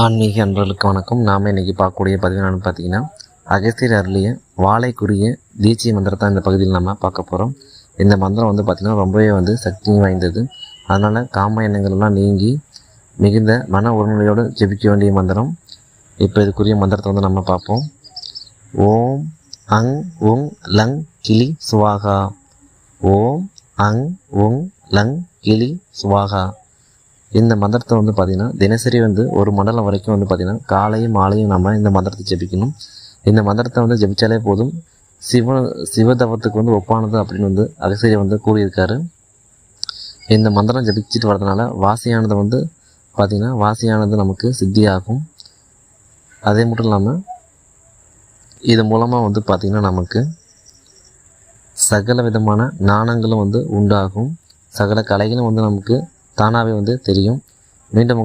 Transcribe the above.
ஆன்மீக அன்பர்களுக்கு வணக்கம். நாம் இன்றைக்கி பார்க்கக்கூடிய பதிவு என்னென்னு பார்த்தீங்கன்னா அகஸ்தியர் அருளிய வாழைக்குரிய தீட்சை மந்திரத்தை இந்த பகுதியில் நம்ம பார்க்க போகிறோம் இந்த மந்திரம் வந்து பார்த்திங்கன்னா ரொம்பவே வந்து சக்தி வாய்ந்தது. அதனால் காம எண்ணங்கள்லாம் நீங்கி மிகுந்த மன உரிமையோடு ஜெபிக்க வேண்டிய மந்திரம். இப்போ இதுக்குரிய மந்திரத்தை வந்து நம்ம பார்ப்போம். ஓம் அங் உங் லங் கிளி சுவாகா. ஓம் அங் உங் லங் கிளி சுவாகா. இந்த மந்திரத்தை வந்து பார்த்திங்கன்னா தினசரி வந்து ஒரு மண்டலம் வரைக்கும் வந்து பார்த்திங்கன்னா காலையும் மாலையும் நம்ம இந்த மந்திரத்தை ஜெபிக்கணும். இந்த மந்திரத்தை வந்து ஜெபிச்சாலே போதும். சிவ சிவதவத்துக்கு வந்து ஒப்பானது அப்படின்னு வந்து அகசிரியர் வந்து கூறியிருக்காரு. இந்த மந்திரம் ஜெபிச்சுட்டு வரதுனால வாசியானது வந்து பார்த்திங்கன்னா வாசியானது நமக்கு சித்தியாகும். அதே மட்டும் இல்லாமல் இது மூலமாக வந்து பார்த்திங்கன்னா நமக்கு சகல விதமான நாணங்களும் வந்து உண்டாகும். சகல கலைகளும் வந்து நமக்கு தானாகவே வந்து தெரியும். மீண்டும் உங்களை